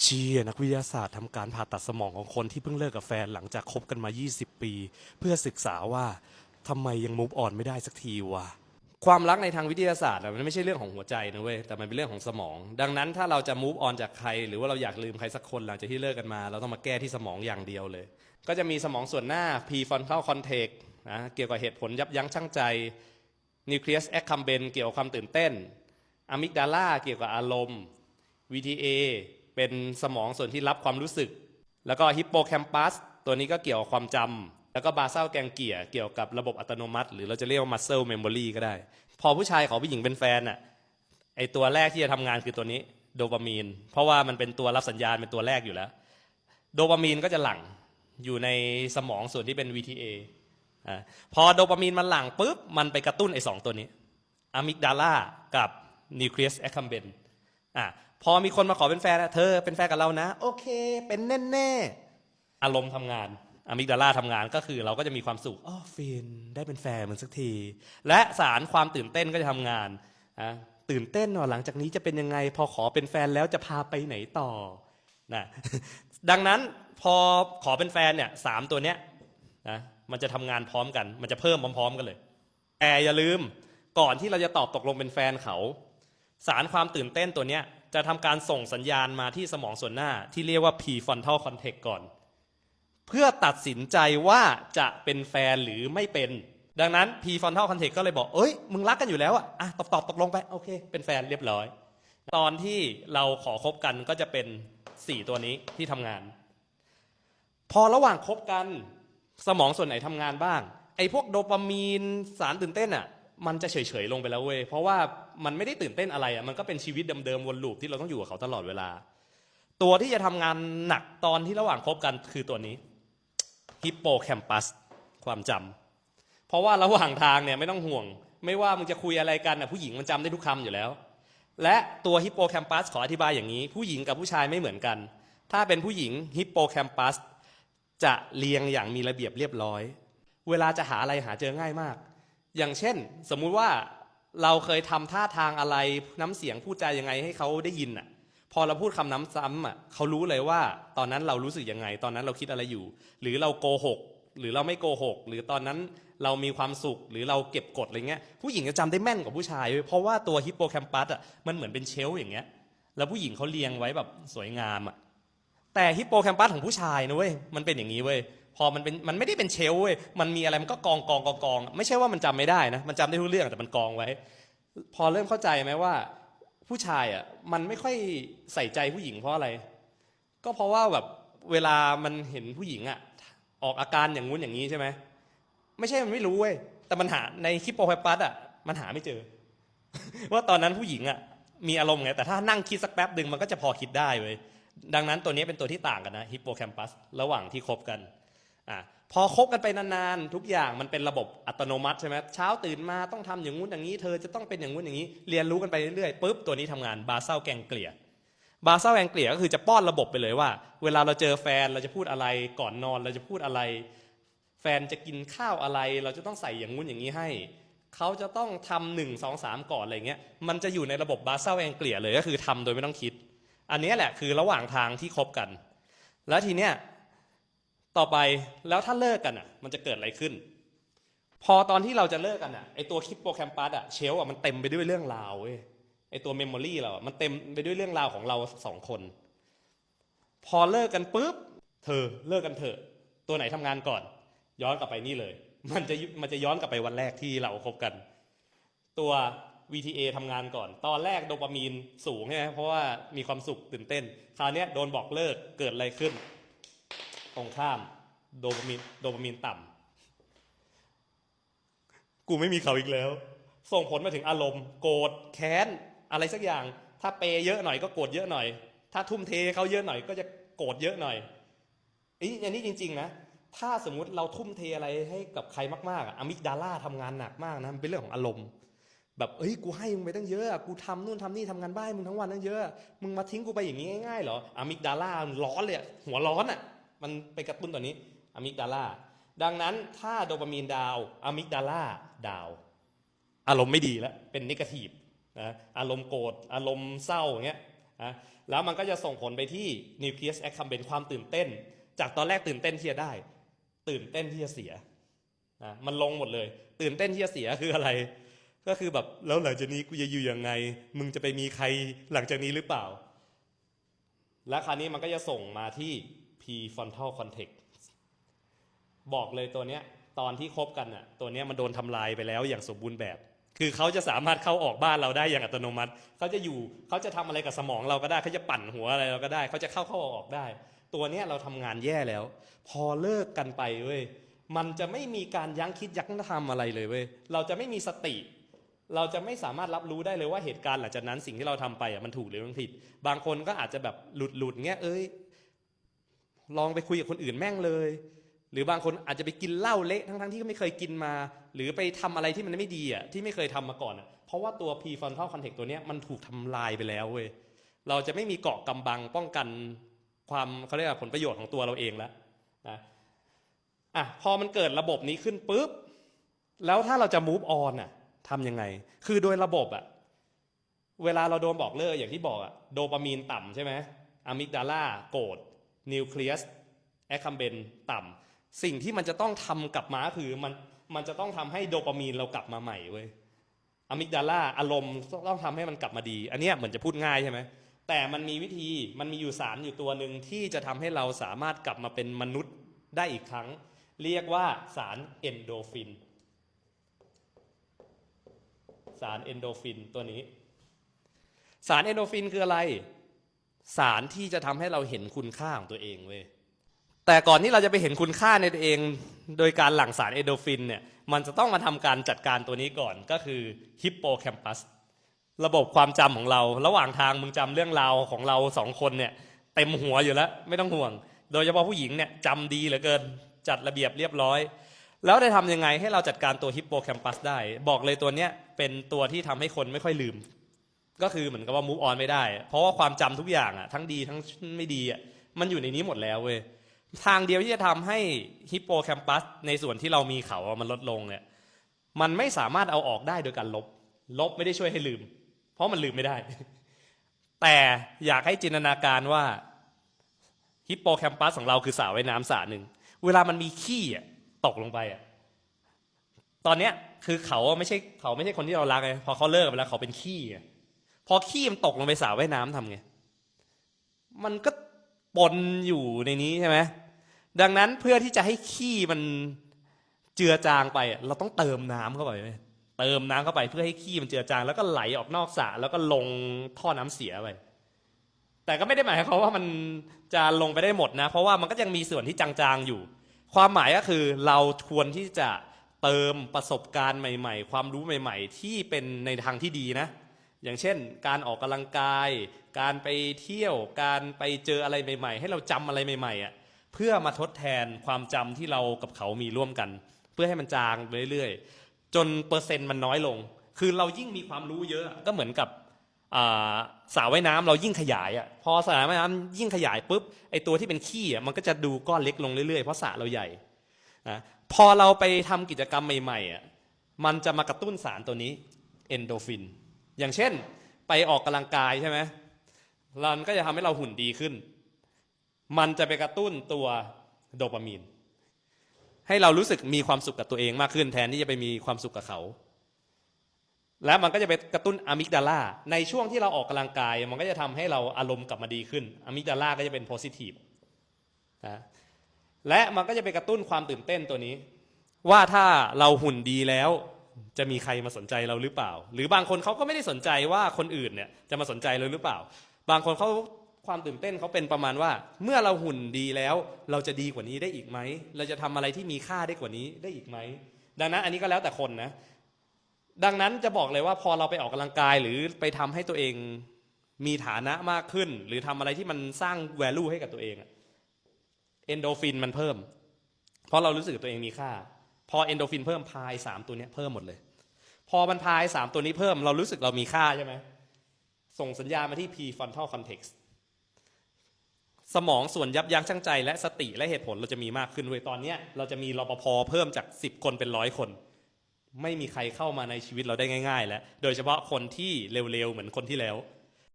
เชียนักวิทยาศาสตร์ทำการผ่าตัดสมองของคนที่เพิ่งเลิกกับแฟนหลังจากคบกันมา 20 ปี เพื่อศึกษาว่าทำไมยังมูฟออนไม่ได้สักทีวะความรักในทางวิทยาศาสตร์อะมันไม่ใช่เรื่องของหัวใจนะเว้ยแต่มันเป็นเรื่องของสมอง ดังนั้นถ้าเราจะ move on จากใคร หรือว่าเราอยากลืมใครสักคนหลังจากที่เลิกกันมา เราต้องมาแก้ที่สมองอย่างเดียวเลย ก็จะมีสมองส่วนหน้า prefrontal cortex นะเกี่ยวกับเหตุผลยับยั้งชั่งใจ nucleus accumbens เกี่ยวกับความตื่นเต้น amygdala เกี่ยวกับอารมณ์ VTA เป็นสมองส่วนที่รับความรู้สึก แล้วก็ hippocampus ตัวนี้ก็เกี่ยวกับความจำแล้วก็บาซัลแกงเกียเกี่ยวกับระบบอัตโนมัติ หรือเราจะเรียกว่า muscle memory ก็ได้ พอผู้ชายขอผู้หญิงเป็นแฟนน่ะไอตัวแรกที่จะทำงานคือตัวนี้โดปามีน เพราะว่ามันเป็นตัวรับสัญญาณเป็นตัวแรกอยู่แล้ว โดปามีนก็จะหลั่งอยู่ในสมองส่วนที่เป็น VTA อ่าพอโดปามีนมันหลั่งปุ๊บ มันไปกระตุ้นไอ้สองตัวนี้อะมิกดาลากับนิวเคลียสแอคคัมเบนอะ พอมีคนมาขอเป็นแฟนอะเธอเป็นแฟนกับเรานะ โอเค เป็นแน่ๆอารมณ์ทำงานอะมิกดาลาทำงานก็คือเราก็จะมีความสุขอ๋อฟินได้เป็นแฟนมันสักที และสารความตื่นเต้นก็จะทำงานอะตื่นเต้นว่าหลังจากนี้จะเป็นยังไง พอขอเป็นแฟนแล้วจะพาไปไหนต่อนะดังนั้นพอขอเป็นแฟนเนี่ยสามตัวเนี้ยนะมันจะทำงานพร้อมกัน มันจะเพิ่มพร้อมๆกันเลยแต่อย่าลืมก่อนที่เราจะตอบตกลงเป็นแฟนเขา สารความตื่นเต้นตัวเนี้ย จะทำการส่งสัญญาณมาที่สมองส่วนหน้าที่เรียกว่า prefrontal cortex ก่อน เพื่อตัดสินใจว่าจะเป็นแฟนหรือไม่เป็น ดังนั้น prefrontal cortex ก็เลยบอก เอ้ย มึงรักกันอยู่แล้วอะอะตอบตอบตกลงไป โอเค เป็นแฟนเรียบร้อย ตอนที่เราขอคบกันก็จะเป็น 4 ตัวนี้ที่ทำงาน พอระหว่างคบกันสมองส่วนไหนทำงานบ้าง ไอ้พวกโดปามีนสารตื่นเต้นอะ มันจะเฉยๆลงไปแล้วเว้ยเพราะว่ามันไม่ได้ตื่นเต้นอะไรอะมันก็เป็นชีวิตเดิมๆวนลูปที่เราต้องอยู่กับเขาตลอดเวลา ตัวที่จะทำงานหนักตอนที่ระหว่างคบกันคือตัวนี้ฮิปโปแคมปัสความจำเพราะว่าระหว่างทางเนี่ยไม่ต้องห่วง ไม่ว่ามึงจะคุยอะไรกันน่ะผู้หญิงมันจำได้ทุกคำอยู่แล้ว และตัวฮิปโปแคมปัสขออธิบายอย่างนี้ ผู้หญิงกับผู้ชายไม่เหมือนกัน ถ้าเป็นผู้หญิงฮิปโปแคมปัสจะเรียงอย่างมีระเบียบเรียบร้อย เวลาจะหาอะไรหาเจอง่ายมาก อย่างเช่น สมมุติว่าเราเคยทำท่าทางอะไรน้ำเสียงพูดจายังไงให้เขาได้ยินอะ พอเราพูดคำน้ำซ้ำอะเขารู้เลยว่า ตอนนั้นเรารู้สึกยังไง ตอนนั้นเราคิดอะไรอยู่ หรือเราโกหก หรือเราไม่โกหก หรือตอนนั้นเรามีความสุข หรือเราเก็บกดอะไรเงี้ย ผู้หญิงจะจำได้แม่นกว่าผู้ชายเว้ยเพราะว่าตัวฮิปโปแคมปัสอะมันเหมือนเป็นเชลฟ์อย่างเงี้ย แล้วผู้หญิงเขาเรียงไว้แบบสวยงามอะ แต่ฮิปโปแคมปัสของผู้ชายนะเว้ยมันเป็นอย่างนี้เว้ย พอมันเป็นมันไม่ได้เป็นเชลเว้ยมันมีอะไรมันก็กองกองกองกองไม่ใช่ว่ามันจำไม่ได้นะ มันจำได้ทุกเรื่องแต่มันกองไว้ พอเริ่มเข้าใจไหมว่า ผู้ชายอะมันไม่ค่อยใส่ใจผู้หญิงเพราะอะไร ก็เพราะว่าแบบเวลามันเห็นผู้หญิงอะออกอาการอย่างงู้นอย่างนี้ใช่ไหมไม่ใช่มันไม่รู้เว้ยแต่มันหาในฮิปโปแคมปัสอะมันหาไม่เจอ ว่าตอนนั้นผู้หญิงอะมีอารมณ์ไงแต่ถ้านั่งคิดสักแป๊บหนึ่งมันก็จะพอคิดได้เว้ยดังนั้นตัวนี้เป็นตัวที่ต่างกันนะฮิปโปแคมปัสระหว่างที่คบกัน อะพอคบกันไปนานๆ ทุกอย่างมันเป็นระบบอัตโนมัติใช่ไหมเช้าตื่นมาต้องทำอย่างงู้นอย่างนี้ เธอจะต้องเป็นอย่างงู้นอย่างนี้ เรียนรู้กันไปเรื่อยๆปุ๊บตัวนี้ทำงานบาเซลแกงเกลียบาเซลแกงเกลียก็คือจะป้อนระบบไปเลยว่า เวลาเราเจอแฟนเราจะพูดอะไรก่อนนอนเราจะพูดอะไร แฟนจะกินข้าวอะไร เราจะต้องใส่อย่างงู้นอย่างนี้ให้เขาจะต้องทำหนึ่งสองสามก่อนอะไรเงี้ยมันจะอยู่ในระบบบาเซลแองเกลียเลยก็คือทำโดยไม่ต้องคิด อันนี้แหละคือระหว่างทางที่คบกัน แล้วทีเนี้ย ต่อไปแล้วถ้าเลิกกันอะ มันจะเกิดอะไรขึ้น พอตอนที่เราจะเลิกกันอะไอตัวคิปโปแคมปัสอะเชลอะมันเต็มไปด้วยเรื่องราวเว้ยไอตัวเมมโมรีเราอะมันเต็มไปด้วยเรื่องราวของเราสองคน พอเลิกกันปุ๊บเธอเลิกกันเถอะ ตัวไหนทำงานก่อน ย้อนกลับไปนี่เลย มันจะมันจะย้อนกลับไปวันแรกที่เราคบกัน ตัว VTA ทำงานก่อน ตอนแรกโดปามีนสูงใช่ไหมเพราะว่ามีความสุขตื่นเต้น คราวนี้โดนบอกเลิกเกิดอะไรขึ้น ตรงข้าม โดปามีนโดปามีนต่ำกูไม่มีเขาอีกแล้ว ส่งผลมาถึงอารมณ์ โกรธแค้น อะไรสักอย่าง ถ้าเปย์เยอะหน่อยก็โกรธเยอะหน่อย ถ้าทุ่มเทเขาเยอะหน่อยก็จะโกรธเยอะหน่อยอีอันนี้จริง ๆ นะถ้าสมมุติเราทุ่มเทอะไรให้กับใครมากๆอะมิกดาล่าทำงานหนักมากนะมันเป็นเรื่องของอารมณ์ แบบเอ้ยกูให้มึงไปตั้งเยอะกูทำนู่นทำนี่ทำงานบ้านให้มึงทั้งวันตั้งเยอะมึงมาทิ้งกูไปอย่างนี้ง่ายๆเหรออะมิกดาล่าร้อนเลยหัวร้อนอะ มันไปกระตุ้นตัวนี้อะมิกดาล่าดังนั้นถ้าโดปามีนดาวอะมิกดาล่าดาว อารมณ์ไม่ดีแล้วเป็นนิเกทีฟนะอารมณ์โกรธอารมณ์เศร้าอย่างเงี้ยนะแล้วมันก็จะส่งผลไปที่นิวเคลียสแอคคัมเบนความตื่นเต้น จากตอนแรกตื่นเต้นที่จะได้ ตื่นเต้นที่จะเสียนะมันลงหมดเลย ตื่นเต้นที่จะเสียคืออะไร ก็คือแบบแล้วหลังจากนี้กูจะอยู่ยังไง มึงจะไปมีใครหลังจากนี้หรือเปล่า และคราวนี้มันก็จะส่งมาที่ prefrontal cortex บอกเลยตัวเนี้ยตอนที่คบกันอะตัวเนี้ยมันโดนทำลายไปแล้วอย่างสมบูรณ์แบบ คือเขาจะสามารถเข้าออกบ้านเราได้อย่างอัตโนมัติ เขาจะอยู่เขาจะทำอะไรกับสมองเราก็ได้เขาจะปั่นหัวอะไรเราก็ได้ เขาจะเข้าเข้าออกได้ ตัวเนี้ยเราทำงานแย่แล้ว พอเลิกกันไปเว้ยมันจะไม่มีการยั้งคิดยั้งทำอะไรเลยเว้ยเราจะไม่มีสติ เราจะไม่สามารถรับรู้ได้เลยว่าเหตุการณ์หลังจากนั้นสิ่งที่เราทำไปอะมันถูกหรือมันผิด บางคนก็อาจจะแบบหลุดหลุดเงี้ยเอ้ย ลองไปคุยกับคนอื่นแม่งเลย หรือบางคนอาจจะไปกินเหล้าเละทั้งๆที่ไม่เคยกินมา หรือไปทำอะไรที่มันไม่ดีอะที่ไม่เคยทำมาก่อนอะเพราะว่าตัว prefrontal cortex ตัวเนี้ยมันถูกทำลายไปแล้วเว้ยเราจะไม่มีเกาะกำบังป้องกันความเขาเรียกว่าผลประโยชน์ของตัวเราเองแล้วนะอะพอมันเกิดระบบนี้ขึ้นปุ๊บแล้วถ้าเราจะ move on อะทำยังไง คือโดยระบบอะเวลาเราโดนบอกเลิกอย่างที่บอกอะโดปามีนต่ำใช่ไหมอะมิกดาลาโกรธ นิวเคลียสแอคคัมเบนต่ำสิ่งที่มันจะต้องทำกลับมาคือมันมันจะต้องทำให้โดปามีนเรากลับมาใหม่เว้ยอะมิกดาลาอารมณ์ต้องทำให้มันกลับมาดี อันนี้เหมือนจะพูดง่ายใช่ไหมแต่มันมีวิธีมันมีอยู่สารอยู่ตัวหนึ่งที่จะทำให้เราสามารถกลับมาเป็นมนุษย์ได้อีกครั้ง เรียกว่าสารเอนโดฟิน สารเอนโดฟินตัวนี้ สารเอนโดฟินคืออะไร สารที่จะทำให้เราเห็นคุณค่าของตัวเองเว้ยแต่ก่อนที่เราจะไปเห็นคุณค่าในตัวเอง โดยการหลั่งสารเอโดฟินเนี่ยมันจะต้องมาทำการจัดการตัวนี้ก่อนก็คือฮิปโปแคมปัสระบบความจำของเรา ระหว่างทางมึงจำเรื่องราวของเราสองคนเนี่ยเต็มหัวอยู่แล้วไม่ต้องห่วง โดยเฉพาะผู้หญิงเนี่ยจำดีเหลือเกินจัดระเบียบเรียบร้อย แล้วได้ทำยังไงให้เราจัดการตัวฮิปโปแคมปัสได้ บอกเลยตัวเนี้ยเป็นตัวที่ทำให้คนไม่ค่อยลืม ก็คือเหมือนกับว่า move on ไม่ได้ เพราะว่าความจำทุกอย่างอะทั้งดีทั้งไม่ดีอะมันอยู่ในนี้หมดแล้วเว้ยทางเดียวที่จะทำให้ฮิปโปแคมปัสในส่วนที่เรามีเขาอะมันลดลงเนี่ยมันไม่สามารถเอาออกได้โดยการลบ ลบไม่ได้ช่วยให้ลืม เพราะมันลืมไม่ได้ แต่อยากให้จินตนาการว่าฮิปโปแคมปัสของเราคือสระว่ายน้ำสระหนึ่งเวลามันมีขี้อะตกลงไปอะตอนเนี้ยคือเขาอะไม่ใช่เขาไม่ใช่คนที่เรารักไงพอเขาเลิกไปแล้วเขาเป็นขี้อะ พอขี้มันตกลงไปสระว่ายน้ำทำไง มันก็ปนอยู่ในนี้ใช่ไหมดังนั้นเพื่อที่จะให้ขี้มันเจือจางไป เราต้องเติมน้ำเข้าไป เติมน้ำเข้าไปเพื่อให้ขี้มันเจือจาง แล้วก็ไหลออกนอกสระแล้วก็ลงท่อน้ำเสียไปแต่ก็ไม่ได้หมายความว่ามันจะลงไปได้หมดนะ เพราะว่ามันก็ยังมีส่วนที่จางๆอยู่ ความหมายก็คือเราควรที่จะเติมประสบการณ์ใหม่ ๆ ความรู้ใหม่ ๆ ที่เป็นในทางที่ดีนะ อย่างเช่น การออกกำลังกาย การไปเที่ยวการไปเจออะไรใหม่ ๆ ให้เราจำอะไรใหม่ๆอะเพื่อมาทดแทนความจำที่เรากับเขามีร่วมกัน เพื่อให้มันจางเรื่อยๆ จนเปอร์เซ็นต์มันน้อยลง คือเรายิ่งมีความรู้เยอะก็เหมือนกับอ่าสระว่ายน้ำเรายิ่งขยายอะพอสระว่ายน้ำยิ่งขยายปุ๊บไอตัวที่เป็นขี้อะมันก็จะดูก้อนเล็กลงเรื่อยๆเพราะสระเราใหญ่นะพอเราไปทำกิจกรรมใหม่ๆอะมันจะมากระตุ้นสารตัวนี้เอนโดฟิน อย่างเช่น ไปออกกำลังกายใช่ไหมมันก็จะทำให้เราหุ่นดีขึ้น มันจะไปกระตุ้นตัวโดปามีน ให้เรารู้สึกมีความสุขกับตัวเองมากขึ้น แทนที่จะไปมีความสุขกับเขา แล้วมันก็จะไปกระตุ้นอะมิกดาลาในช่วงที่เราออกกำลังกาย มันก็จะทำให้เราอารมณ์กลับมาดีขึ้นอะมิกดาลาก็จะเป็นโพซิทีฟนะและมันก็จะไปกระตุ้นความตื่นเต้นตัวนี้ ว่าถ้าเราหุ่นดีแล้ว จะมีใครมาสนใจเราหรือเปล่า หรือบางคนเขาก็ไม่ได้สนใจว่าคนอื่นเนี่ยจะมาสนใจเราหรือเปล่า บางคนเขาความตื่นเต้นเขาเป็นประมาณว่า เมื่อเราหุ่นดีแล้ว เราจะดีกว่านี้ได้อีกไหม เราจะทำอะไรที่มีค่าได้กว่านี้ได้อีกไหม ดังนั้นอันนี้ก็แล้วแต่คนนะ ดังนั้นจะบอกเลยว่าพอเราไปออกกำลังกายหรือไปทำให้ตัวเองมีฐานะมากขึ้น หรือทำอะไรที่มันสร้าง value ให้กับตัวเองเอนโดฟินมันเพิ่ม เพราะเรารู้สึกตัวเองมีค่า พอเอนโดฟินเพิ่มพายสามตัวนี้เพิ่มหมดเลย พอมันพายสามตัวนี้เพิ่มเรารู้สึกเรามีค่าใช่ไหมส่งสัญญาณมาที่ prefrontal cortex สมองส่วนยับยั้งชั่งใจ และสติและเหตุผลเราจะมีมากขึ้นเว้ยตอนเนี้ยเราจะมีรปภเพิ่มจาก 10 คนเป็นร้อยคน ไม่มีใครเข้ามาในชีวิตเราได้ง่าย ๆ แล้ว โดยเฉพาะคนที่เร็วๆ เหมือนคนที่แล้ว